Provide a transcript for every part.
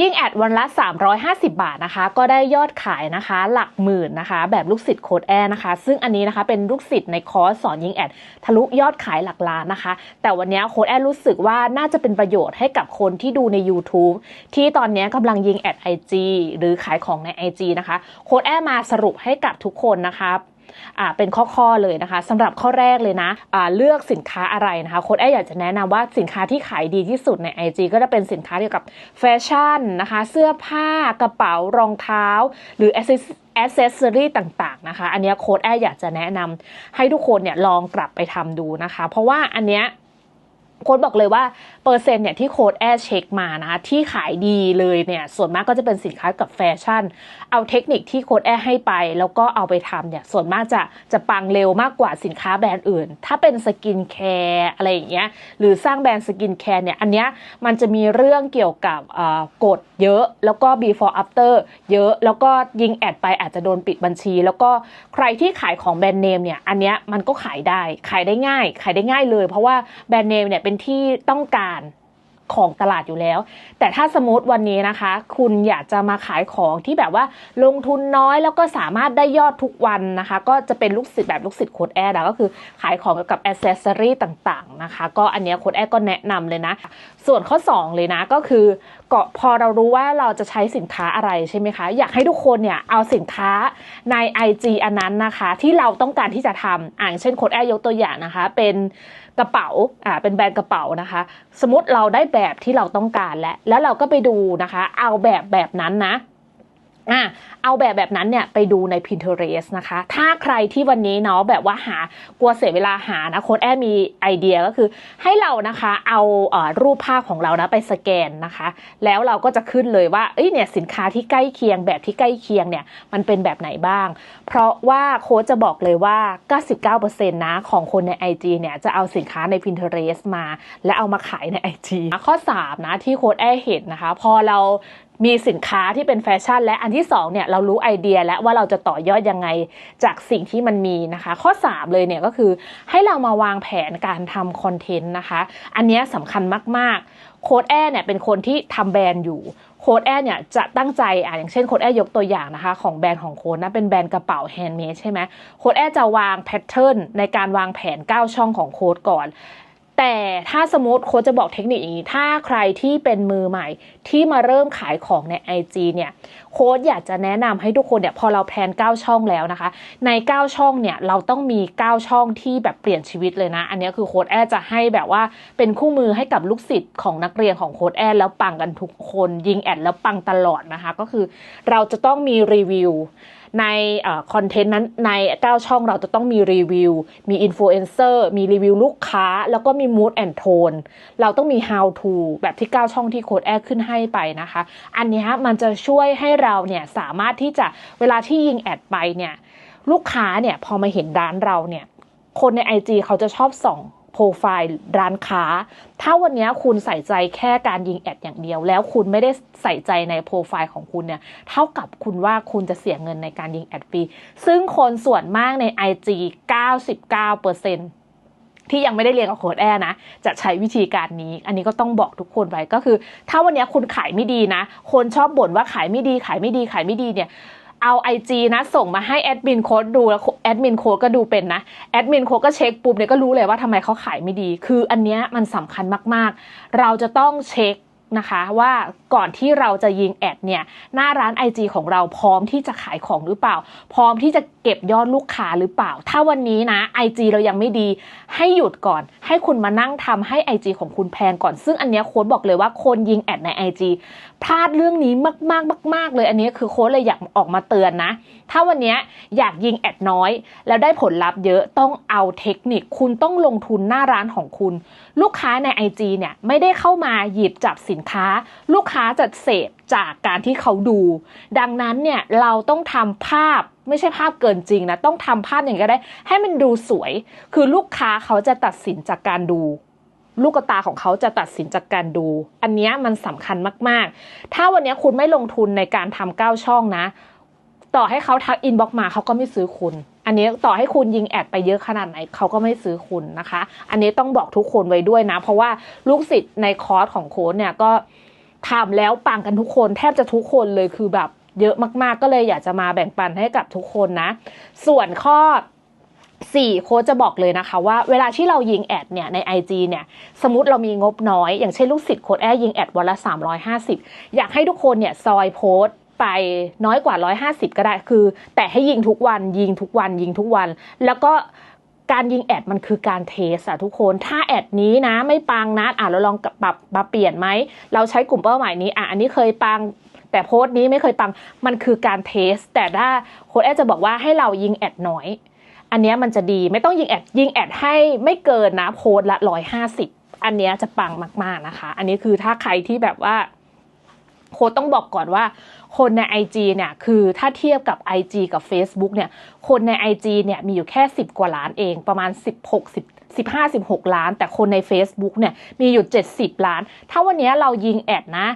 ยิ่งแอดวันละ 350 บาทนะคะ ก็ได้ยอดขายนะคะ หลักหมื่นนะคะ แบบลูกศิษย์โค้ดแอร์นะคะ ซึ่งอันนี้นะคะเป็นลูกศิษย์ในคอร์สสอนยิงแอดทะลุยอดขายหลักล้านนะคะ แต่วันนี้โค้ดแอร์รู้สึกว่าน่าจะเป็นประโยชน์ให้กับคนที่ดูใน YouTube ที่ตอนนี้กำลังยิงแอด IG หรือขายของใน IG นะคะ โค้ดแอร์มาสรุปให้กับทุกคนนะคะ เป็นข้อๆเลยนะคะสำหรับข้อแรกเลยนะเลือกสินค้าอะไรนะคะโค้ดแออยากจะแนะนำว่าสินค้าที่ขายดีที่สุดใน IG ก็จะเป็นสินค้าเกี่ยวกับแฟชั่นนะคะ เสื้อผ้ากระเป๋ารองเท้า หรือ accessory ต่างๆนะคะ อันนี้โค้ดแออยากจะแนะนำให้ทุกคนเนี่ยลองกลับไปทำดูนะคะ เพราะว่าอันเนี้ยโค้ดบอกเลยว่า ปอร์เซ็นต์เนี่ยที่โค้ดแอร์เช็คมานะคะที่ขายดีเลยเนี่ยส่วนมากก็จะเป็นสินค้ากับแฟชั่น เอาเทคนิคที่โค้ดแอร์ให้ไป แล้วก็เอาไปทำเนี่ยส่วนมากจะจะปังเร็วมากกว่าสินค้าแบรนด์อื่น ถ้าเป็นสกินแคร์อะไรอย่างเงี้ยหรือสร้างแบรนด์สกินแคร์เนี่ยอันเนี้ยมันจะมีเรื่องเกี่ยวกับกฎเยอะแล้วก็ before after เยอะแล้วก็ยิงแอดไปอาจจะโดนปิดบัญชี แล้วก็ใครที่ขายของแบรนด์เนมเนี่ยอันเนี้ยมันก็ขายได้ขายได้ง่าย ขายได้ง่ายเลย เพราะว่าแบรนด์เนมเนี่ยเป็นที่ต้องการ ของตลาดอยู่แล้ว แต่ถ้าสมมติวันนี้นะคะ คุณอยากจะมาขายของที่แบบว่าลงทุนน้อยแล้วก็สามารถได้ยอดทุกวันนะคะ ก็จะเป็นลูกศิษย์แบบลูกศิษย์โค้ดแอร์ก็คือขายของเกี่ยวกับอ c เซสซอรี่ต่างๆนะคะ ก็อันนี้โค้ดแอร์ก็แนะนำเลยนะ ส่วนข้อ 2 เลยนะก็คือก็พอเรารู้ว่าเราจะใช้สินค้าอะไรใช่ไหมคะ อยากให้ทุกคนเนี่ยเอาสินค้าใน IG อันนั้นนะคะ ที่เราต้องการที่จะทำอ่างเช่นโค้ดแอร์ยกตัวอย่างนะคะ เป็น กระเป๋าอ่าเป็นแบรนด์กระเป๋านะคะ สมมติเราได้แบบที่เราต้องการแล้ว แล้วเราก็ไปดูนะคะ เอาแบบแบบนั้นนะ อะเอาแบบแบบนั้นเนี่ยไปดูใน Pinterest นะคะ ถ้าใครที่วันนี้เนาะแบบว่าหากลัวเสียเวลาหานะโค้ดแอมีไอเดียก็คือให้เรานะคะเอาเอรูปภาพของเรานะไปสแกนนะคะ แล้วเราก็จะขึ้นเลยว่าเอ้ยเนี่ยสินค้าที่ใกล้เคียงแบบที่ใกล้เคียงเนี่ยมันเป็นแบบไหนบ้าง เพราะว่าโค้ดจะบอกเลยว่า 99%นะของคนใน IG เนี่ยจะเอาสินค้าใน Pinterest มา และเอามาขายใน IG ข้อ 3 นะที่โค้ดแอเห็นนะคะ พอเรา มีสินค้าที่เป็นแฟชั่น และอันที่2เนี่ยเรารู้ไอเดียแล้วว่าเราจะต่อยอดยังไงจากสิ่งที่มันมีนะคะ ข้อ 3 เลยเนี่ยก็คือให้เรามาวางแผนการทำคอนเทนต์นะคะ อันนี้สำคัญมากๆ โค้ดแอร์เนี่ยเป็นคนที่ทำแบรนด์อยู่โค้ดแอร์เนี่ยจะตั้งใจอะอย่างเช่นโค้ดแอร์ยกตัวอย่างนะคะ ของแบรนด์ของโค้ดนะเป็นแบรนด์กระเป๋าแฮนด์เมดใช่ไหมโค้ดแอร์จะวางแพทเทิร์นในการวางแผน 9 ช่องของโค้ดก่อน แต่ถ้าสมมติโค้ชจะบอกเทคนิคอย่างนี้ ถ้าใครที่เป็นมือใหม่ที่มาเริ่มขายของใน IG เนี่ยโค้ชอยากจะแนะนำให้ทุกคนเนี่ยพอเราแพลน 9 ช่องแล้วนะคะ ใน 9 ช่องเนี่ยเราต้องมี 9 ช่องที่แบบเปลี่ยนชีวิตเลยนะ อันนี้คือโค้ดแอดจะให้แบบว่าเป็นคู่มือให้กับลูกศิษย์ของนักเรียนของโค้ดแอดแล้วปังกันทุกคนยิงแอดแล้วปังตลอดนะคะ ก็คือเราจะต้องมีรีวิว ในคอนเทนต์นั้นใน 9 ช่องเราจะต้องมีรีวิว มีอินฟลูเอนเซอร์มีรีวิวลูกค้า แล้วก็มี mood and tone เราต้องมี how to แบบที่ 9 ช่องที่โค้ดแอดขึ้นให้ไปนะคะ อันนี้มันจะช่วยให้เราเนี่ยสามารถที่จะเวลาที่ยิงแอดไปเนี่ยลูกค้าเนี่ยพอมาเห็นร้านเราเนี่ยคนใน IG เขาจะชอบส่อง รไฟล์ร้านค้า ถ้าวันนี้คุณใส่ใจแค่การยิงแอดอย่างเดียว แล้วคุณไม่ได้ใส่ใจในโปรไฟล์ของคุณเนี่ย เท่ากับคุณว่าคุณจะเสียเงินในการยิงแอดฟรี ซึ่งคนส่วนมากใน IG 99%ที่ยังไม่ได้เรียนกับโค้ดแอร์นะ จะใช้วิธีการนี้ อันนี้ก็ต้องบอกทุกคนไว้ก็คือ ถ้าวันนี้คุณขายไม่ดีนะ คนชอบบ่นว่าขายไม่ดี ขายไม่ดี ขายไม่ดีเนี่ย เอา IG นะส่งมาให้แอดมินโค้ดดูแล้วแอดมินโค้ดก็ดูเป็นนะแอดมินโค้ดก็เช็คปุ๊บเนี่ยก็รู้เลยว่าทำไมเขาขายไม่ดี คืออันเนี้ยมันสำคัญมากๆ เราจะต้องเช็ค นะคะว่าก่อนที่เราจะยิงแอดเนี่ยหน้าร้าน IG ของเราพร้อมที่จะขายของหรือเปล่า พร้อมที่จะเก็บยอดลูกค้าหรือเปล่า ถ้าวันนี้นะ IG เรายังไม่ดี ให้หยุดก่อน ให้คุณมานั่งทำให้ IG ของคุณแพงก่อน ซึ่งอันนี้โค้ดบอกเลยว่าคนยิงแอดใน IG พลาดเรื่องนี้มากๆมาก ๆ เลยอันนี้คือโค้ดเลยอยากออกมาเตือนนะ ถ้าวันนี้อยากยิงแอดน้อย แล้วได้ผลลัพธ์เยอะต้องเอาเทคนิคคุณต้องลงทุนหน้าร้านของคุณ ลูกค้าใน IG เนี่ยไม่ได้เข้ามาหยิบจับสินค้า ลูกค้าจะเสพจากการที่เขาดู ดังนั้นเนี่ยเราต้องทำภาพไม่ใช่ภาพเกินจริงนะ ต้องทำภาพอย่างก็ได้ ให้มันดูสวย คือลูกค้าเขาจะตัดสินจากการดู ลูกตาของเขาจะตัดสินจากการดู อันนี้มันสำคัญมาก ๆ ถ้าวันนี้คุณไม่ลงทุนในการทำเก้าช่องนะ ต่อให้เขาทักอินบ็อกมาเขาก็ไม่ซื้อคุณ อันนี้ต่อให้คุณยิงแอดไปเยอะขนาดไหนเขาก็ไม่ซื้อคุณนะคะ อันนี้ต้องบอกทุกคนไว้ด้วยนะ เพราะว่าลูกศิษย์ในคอร์สของโค้ดเนี่ยก็ทำแล้วปังกันทุกคน แทบจะทุกคนเลยคือแบบเยอะมากๆ ก็เลยอยากจะมาแบ่งปันให้กับทุกคนนะ ส่วนข้อ4โค้ชจะบอกเลยนะคะว่าเวลาที่เรายิงแอดเนี่ยใน IG เนี่ยสมมติเรามีงบน้อย อย่างเช่นลูกศิษย์โค้ดแอร์ยิงแอดวันละ 350 อยากให้ทุกคนเนี่ยซอยโพสต ไปน้อยกว่า 150 ก็ได้คือ แต่ให้ยิงทุกวันยิงทุกวันยิงทุกวัน แล้วก็การยิงแอดมันคือการเทสอะทุกคน ถ้าแอดนี้นะไม่ปังนะอะเราลองปรับมาเปลี่ยนไหม เราใช้กลุ่มเป้าหมายนี้อะอันนี้เคยปัง แต่โพสต์นี้ไม่เคยปัง มันคือการเทส แต่ถ้าโค้ดแอดจะบอกว่าให้เรายิงแอดน้อย อันนี้มันจะดีไม่ต้องยิงแอดยิงแอดให้ไม่เกินนะโพสต์ละร้อยห้าสิบอันนี้จะปังมากๆนะคะ อันนี้คือถ้าใครที่แบบว่า โค้ดต้องบอกก่อนว่า คนใน IG เนี่ยคือถ้าเทียบกับ IG กับ Facebook เนี่ยคนใน IG เนี่ยมีอยู่แค่ 10 กว่าล้านเองประมาณ 16 10 15 16 ล้าน แต่คนใน Facebook เนี่ยมีอยู่ 70 ล้าน ถ้าวันนี้เรายิงแอดนะ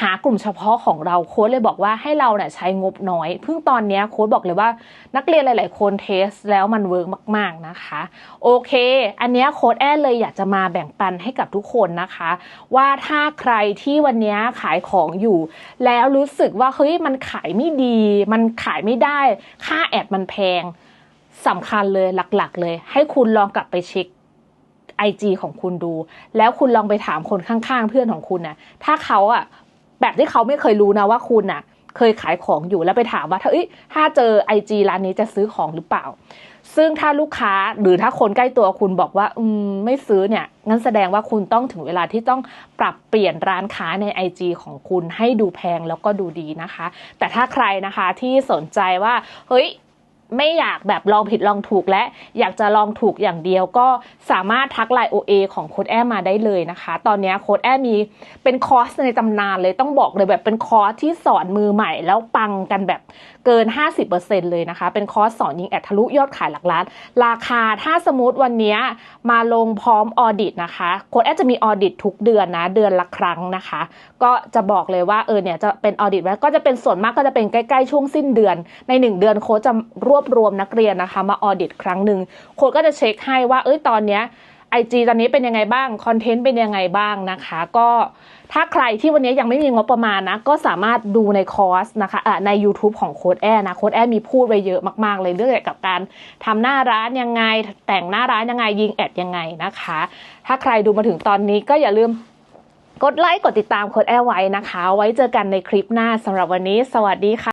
หากลุ่มเฉพาะของเราโค้ดเลยบอกว่าให้เราเนี่ยใช้งบน้อย เพิ่งตอนนี้โค้ดบอกเลยว่านักเรียนหลาย ๆ คนเทสแล้วมันเวิร์กมาก ๆ นะคะ โอเค อันนี้โค้ดแอดเลยอยากจะมาแบ่งปันให้กับทุกคนนะคะ ว่าถ้าใครที่วันนี้ขายของอยู่ แล้วรู้สึกว่าเฮ้ยมันขายไม่ดี มันขายไม่ได้ ค่าแอดมันแพงสำคัญเลยหลักๆ เลย ให้คุณลองกลับไปเช็ค IG ของคุณดู แล้วคุณลองไปถามคนข้างๆ เพื่อนของคุณนะถ้าเขาอะแบบที่เขาไม่เคยรู้นะว่าคุณอะเคยขายของอยู่แล้วไปถามว่าถ้าเอ้ยถ้าเจอ IG ร้านนี้จะซื้อของหรือเปล่า ซึ่งถ้าลูกค้าหรือถ้าคนใกล้ตัวคุณบอกว่า อืมไม่ซื้อเนี่ยงั้นแสดงว่าคุณต้องถึงเวลาที่ต้องปรับเปลี่ยนร้านค้าใน IG ของคุณให้ดูแพงแล้วก็ดูดีนะคะ แต่ถ้าใครนะคะที่สนใจว่าเฮ้ย ไม่อยากแบบลองผิดลองถูกและอยากจะลองถูกอย่างเดียวก็สามารถทักไลน์ OA ของโค้ดแอมมาได้เลยนะคะ ตอนนี้โค้ดแอมมีเป็นคอร์สในตำนานเลยต้องบอกเลยแบบเป็นคอร์สที่สอนมือใหม่ แล้วปังกันแบบเกิน 50%เลยนะคะ เป็นคอร์สสอนยิงแอดทะลุยอดขายหลักล้าน ราคาถ้าสมมติวันนี้มาลงพร้อมออดิตนะคะโค้ดแอมจะมีออดิตทุกเดือนนะเดือนละครั้งนะคะ ก็จะบอกเลยว่าเออเนี่ยจะเป็นออดิตแล้วก็จะเป็นส่วนมากก็จะเป็นใกล้ๆช่วงสิ้นเดือนใน 1 เดือนโค้ดจะรวบรวมนักเรียนนะคะ มาออดิตครั้งหนึ่งโค้ดก็จะเช็คให้ว่า เอ้ยตอนเนี้ยไอจีตอนนี้เป็นยังไงบ้างคอนเทนต์เป็นยังไงบ้างนะคะ ก็ถ้าใครที่วันนี้ยังไม่มีงบประมาณนะ ก็สามารถดูในคอร์สนะคะใน YouTube ของโค้ดแอนะโค้ดแอมีพูดไว้เยอะมากๆ เลยเรื่องเกี่ยวกับการทำหน้าร้านยังไง แต่งหน้าร้านยังไงยิงแอดยังไงนะคะ ถ้าใครดูมาถึงตอนนี้ก็อย่าลืมกดไลค์กดติดตามโค้ดแอไว้นะคะ ไว้เจอกันในคลิปหน้าสำหรับวันนี้ สวัสดีค่ะ